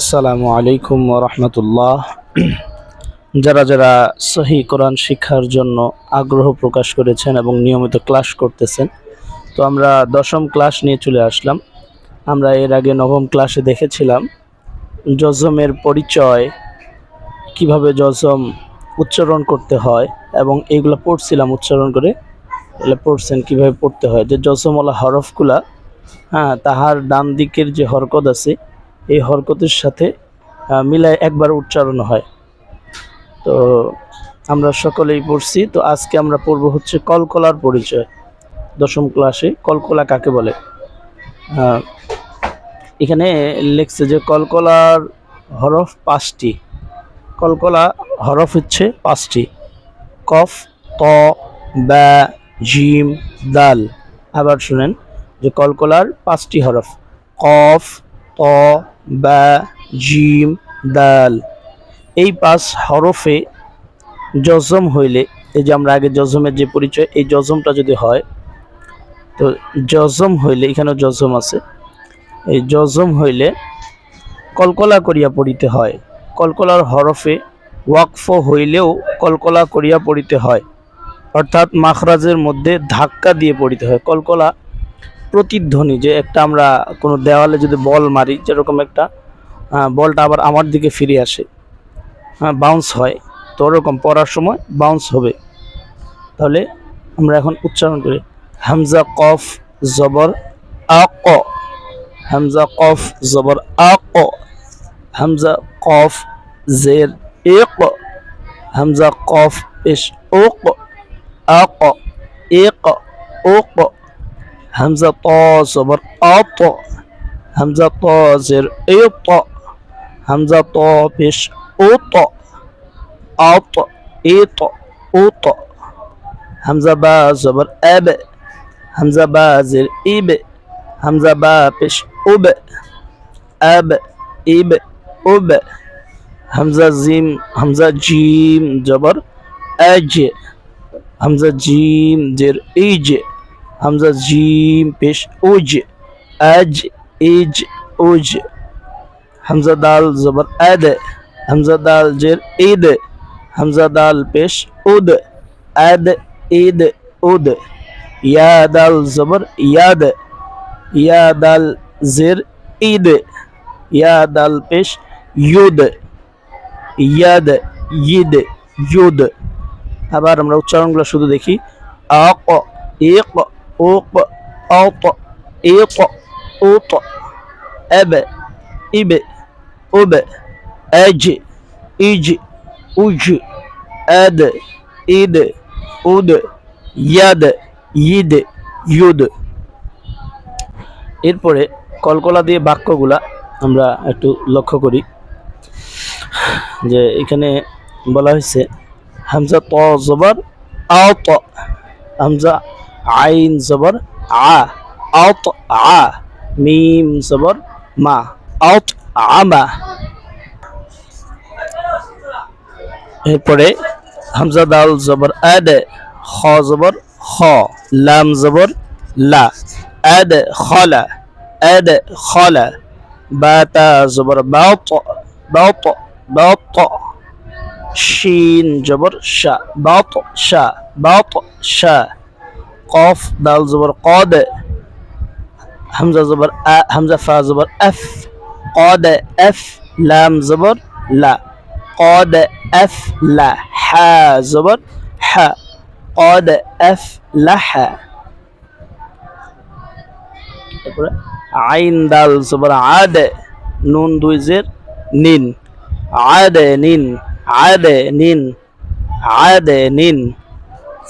আসসালামু আলাইকুম রহমতুল্লাহ। যারা যারা সহি কোরআন শিক্ষার জন্য আগ্রহ প্রকাশ করেছেন এবং নিয়মিত ক্লাস করতেছেন, তো আমরা দশম ক্লাস নিয়ে চলে আসলাম। আমরা এর আগে নবম ক্লাসে দেখেছিলাম জজমের পরিচয়, কীভাবে জজম উচ্চারণ করতে হয় এবং এইগুলো পড়ছিলাম উচ্চারণ করে, এগুলো পড়ছেন কীভাবে পড়তে হয়। যে জজমওয়ালা হরফগুলা হ্যাঁ তাহার ডান দিকের যে হরকত আছে এই হরকতের সাথে মিলায় একবার উচ্চারণ হয়। তো আমরা সকলেই পড়ছি। তো আজকে আমরা পড়ব হচ্ছে কলকলার পরিচয়, দশম ক্লাসে। কলকলা কাকে বলে? এখানে লেখছে যে কলকলার হরফ পাঁচটি। কলকলা হরফ হচ্ছে পাঁচটি। কফ, ত বা জিম, দাল। আবার শুনেন যে কলকলার পাঁচটি হরফ। কফ ত বা, জিম, দাল। এই পাঁচ হরফে জজম হইলে, এই যে আমরা আগে জজমের যে পরিচয়, এই জজমটা যদি হয়, তো জজম হইলে, এখানেও জজম আছে, এই জজম হইলে কলকলা করিয়া পড়িতে হয়। কলকলার হরফে ওয়াকফ হইলেও কলকলা করিয়া পড়িতে হয়। অর্থাৎ মাখরাজের মধ্যে ধাক্কা দিয়ে পড়িতে হয়। কলকলা প্রতিধ্বনি যে একটা আমরা কোনো দেওয়ালে যদি বল মারি যেরকম একটা আহ, বলটা আবার আমার দিকে ফিরে আসে হ্যাঁ বাউন্স হয় তো ওরকম পড়ার সময় বাউন্স হবে। তাহলে আমরা এখন উচ্চারণ করি হামজা কফ জবর আক হামজা কফ জবর আক হামজা কফ জের এক হামজা কফ পেশ ওক আক এক ওক হামজা ত জবর আত হামজা ত জের এত হামজা ত পেশ ওত আত এত ওত হামজা বা জবর আব হামজা বা জের ইব হামজা বা পেশ উব আব ইব উব হামজা জিম হামজা জিম জবর আজ হামজা জিম জের ইজ হামজা জিম পেশ উজ আজ ইজ উজ হামজা দাল জবর আদ, হামজা দাল জের ঈদ। হামজা দাল পেশ উদ, আদ, ঈদ, উদ। ইয়া দাল জবর ইয়াদ, ইয়া দাল জের ঈদ। ইয়া দাল পেশ ইউদ, ইয়াদ ইদ ইউদ। আবার আমরা উচ্চারণগুলো শুধু দেখি। আক ইক উক আত ইক উত আব ইব উব আজ ইজ উজ আদ ইদ উদ ইয়াদ ইদ ইউদ এরপরে কলকলা দিয়ে বাক্যগুলা আমরা একটু লক্ষ্য করি। যে এখানে বলা হয়েছে, হামজা ত জবর, আও ত, হামজা আইন জবর, আ আও ত আ, মিম জবর, মা আও ত আমা এরপরে হামজা দাল জবর আদ খ জবর, খ, লাম জবর, লা আদ খলা আদ খলা বাতা জবর বাত বাত বাত শিন জবর, শা বাত শা বাত শা। কফ দাল জবর কদ হামজা জবর আ হামজা ফা জবর এফ قاد اف لام زبر لا قاد اف لا ح زبر ح قاد اف لح তারপরে আইন দাল জবর আদ নুন দুই জের নিন আদ নিন আদ নিন আদ নিন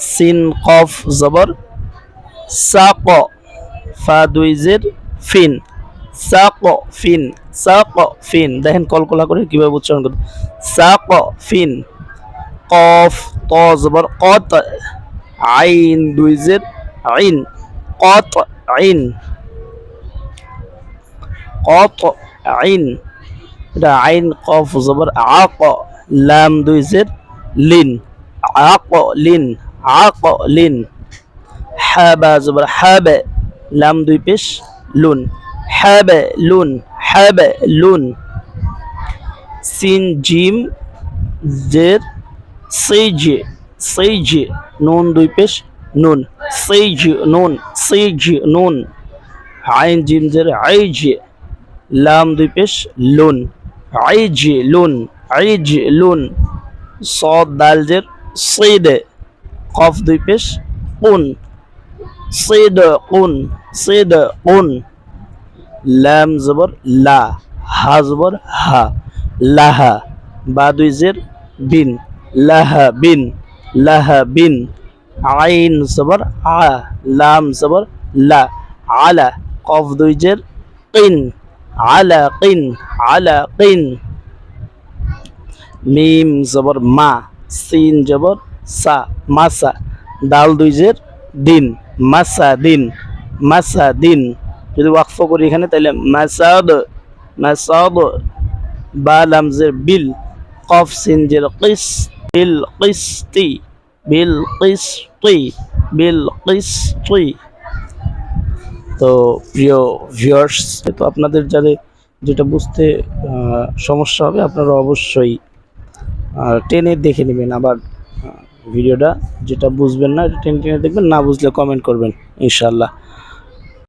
সিন কফ জবর সাক ফা দুই জের ফিন। সাক ফিন সাক ফিন। দেখেন কলকলা করে কীভাবে উচ্চারণ করতে সাক ফিন, কফ, ত, জবর, কত, আইন দুই জের আইন। কত আইন। কত, আইন। এটা আইন, কফ, জবর, আক, লাম দুই জের লিন। আক লিন আক, লিন। হাবা, জবর হাবে, লাম দুই পেশ, লুন। হাবে লুন হাবে, লুন। সিন, জিম, জের সেইজ সেইজ নুন দুই পেশ, নুন। সেইজ নুন সেইজ নুন। আইন, জিম, জের, আইজ, লাম দুই পেশ, লুন। আইজ লুন আইজ, লুন। সদ দাল, জের, সৈদ, কফ দুই পেশ কুন সৈদ কুন সৈদ কুন লাম জবর লা হা জবর হা লাহা বা দুই জের বিন লাহা বিন লাহা বিন আইন জবর আ লাম জবর লা আলা কফ দুই জের কিন আলা কিন আলা কিন মিম জবর মা সিন জবর সা মাসা দাল দুই জের দিন মাসা দিন মাসা দিন যদি ওয়াকফ করি এখানে তাহলে মাসাদ মাসাদ, বা লামজের বিল, কফ সিন জের কিস বিল কিস্তি বিল কিস্তি বিল কিস্তি। তো প্রিয় ভিউয়ার্স তো আপনাদের যাদের যেটা বুঝতে সমস্যা হবে, আপনারা অবশ্যই টেনে দেখে নেবেন। আবার ভিডিওটা যেটা বুঝবেন না টেনে টেনে দেখবেন না বুঝলে কমেন্ট করবেন ইনশাল্লাহ